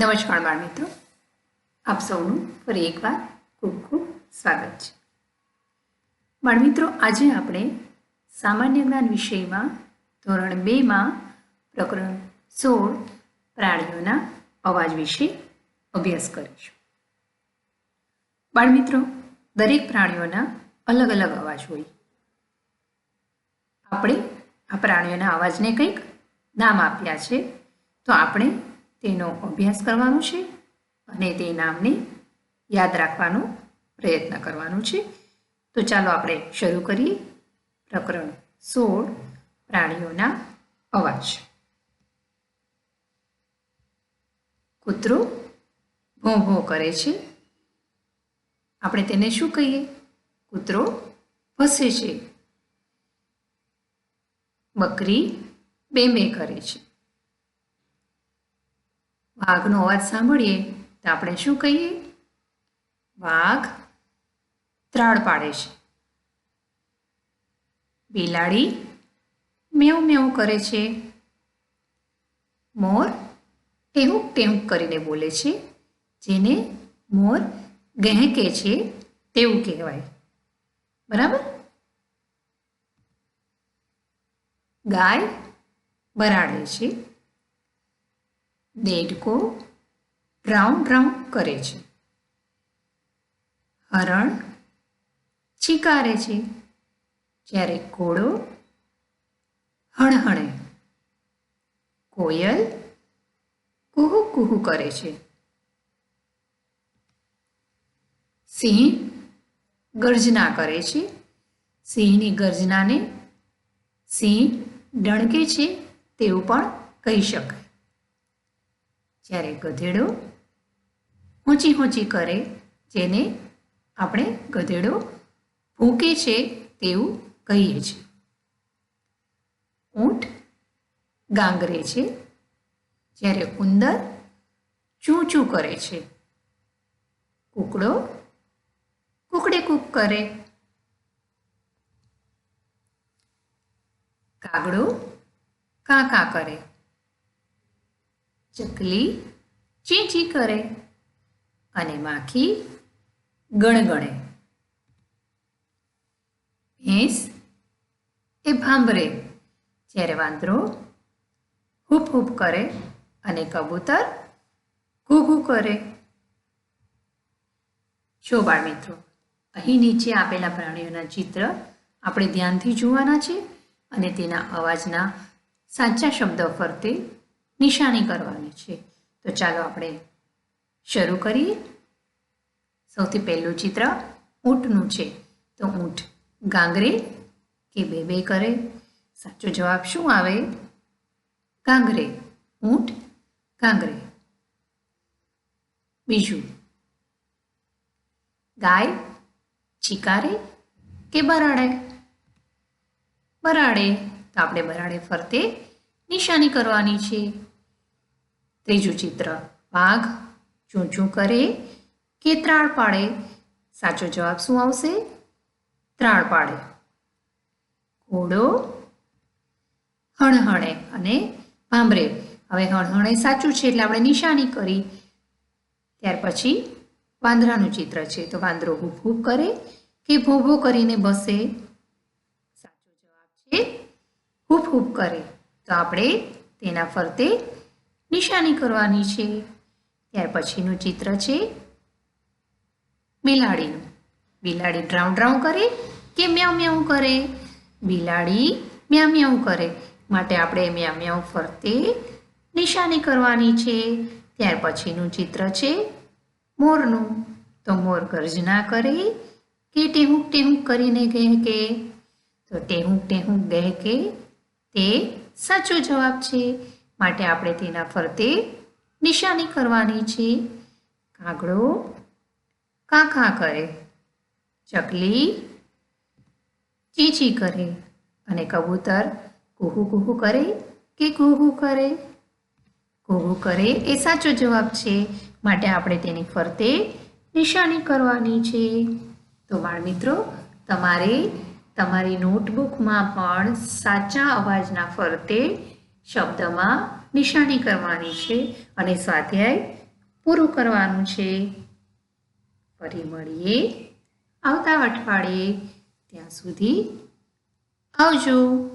નમસ્કાર બાળ મિત્રો. આપ સૌનું ફરી એકવાર ખૂબ ખૂબ સ્વાગત છે. બાળ મિત્રો, આજે આપણે સામાન્ય જ્ઞાન વિષયમાં ધોરણ બેમાં પ્રકરણ સોળ પ્રાણીઓના અવાજ વિશે અભ્યાસ કરીશું. બાળ મિત્રો, દરેક પ્રાણીઓના અલગ અલગ અવાજ હોય. આપણે આ પ્રાણીઓના અવાજને કંઈક નામ આપ્યા છે, તો આપણે તેનો અભ્યાસ કરવાનો છે અને તે નામને યાદ રાખવાનો પ્રયત્ન કરવાનો છે. તો ચાલો આપણે શરૂ કરીએ. પ્રકરણ સોળ, પ્રાણીઓના અવાજ. કૂતરો ભો ભો કરે છે. આપણે તેને શું કહીએ? કૂતરો ભસે છે. બકરી બે બે કરે છે. વાઘનો અવાજ સાંભળીએ તો આપણે શું કહીએ? વાઘ ત્રાળ પાડે છે. બિલાડી મેવ મેવ કરે છે. મોર ટેહુક ટેહુક કરીને બોલે છે, જેને મોર ગહેકે છે તેવું કહેવાય. બરાબર? ગાય બરાડે છે. દેડકો ડ્રાઉં ડ્રાઉં કરે છે. હરણ ચીકારે છે. જ્યારે ઘોડો હણહણે. કોયલ કુહુ કુહુ કરે છે. સિંહ ગર્જના કરે છે. સિંહની ગર્જનાને સિંહ ડણકે છે તેવું પણ કહી શકાય. જ્યારે ગધેડો ઊંચી ઊંચી કરે, જેને આપણે ગધેડો ભૂકે છે તેવું કહીએ છીએ. ઊંટ ગાંગરે છે, જ્યારે ઉંદર ચૂં ચૂં કરે છે. કૂકડો કૂકડે કૂક કરે. કાગડો કાં કાં કરે. ચકલી ચી ચી કરે અને માખી ગણગણે. ભેંસ એ ભાંભરે, જ્યારે વાંદરો હૂપ હૂપ કરે અને કબૂતર ઘૂઘુ કરે. જો બાળ મિત્રો, અહીં નીચે આપેલા પ્રાણીઓના ચિત્ર આપણે ધ્યાનથી જોવાના છે અને તેના અવાજના સાચા શબ્દો ફરતે નિશાની કરવાની છે. તો ચાલો આપણે શરૂ કરીએ. સૌથી પહેલું ચિત્ર ઊંટનું છે. તો ઊંટ ગાંગરે કે બે બે કરે? સાચો જવાબ શું આવે? ગાંગરે. ઊંટ ગાંગરે. બીજું. ગાય ચિકારે કે બરાડે? બરાડે. તો આપણે બરાડે ફરતે નિશાની કરવાની છે. ત્રીજું ચિત્ર. વાઘ ચૂંચું કરે. કે ત્રાળ પાડે? સાચો જવાબ શું આવશે? ત્રાળ પાડે. ઘોડો હણહણે અને ભાંભરે. હવે હણહણે સાચું છે એટલે આપણે નિશાની કરી. ત્યાર પછી વાંદરાનું ચિત્ર છે. તો વાંદરો હૂપ હૂપ કરે કે ભોભો કરીને બસે? સાચો જવાબ છે હૂપ હૂપ કરે. તો આપણે તેના ફરતે નિશાની કરવાની છે. ત્યાર પછીનું ચિત્ર છે બિલાડીનું બિલાડી ડ્રાઉં ડ્રાઉં કરે કે મ્યાઉ મ્યાઉ કરે? બિલાડી મ્યા મ્યાઉ કરે. માટે આપણે મ્યા મ્યાઉ ફરતે નિશાની કરવાની છે. ત્યાર પછીનું ચિત્ર છે મોરનું. તો મોર ગર્જના કરે કે ટેહુંક ટેહુંક કરીને કહે કે તો ટેહુક ટેહુંક કહે કે તે સાચો જવાબ છે. માટે આપણે તેના ફરતે નિશાની કરવાની છે. કાગડો કાં કાં કરે, ચકલી ચીચી કરે અને કબૂતર કુહુ કુહુ કરે કે કુહુ કરે? કુહુ કરે એ સાચો જવાબ છે. માટે આપણે તેની ફરતે નિશાની કરવાની છે. તો બાળ મિત્રો, તમારે તમારી નોટબુકમાં પણ સાચા અવાજના ફરતે શબ્દમાં નિશાની કરવાની છે અને સ્વાધ્યાય પૂરું કરવાનું છે. ફરી મળીએ આવતા અઠવાડિયે. ત્યાં સુધી આવજો.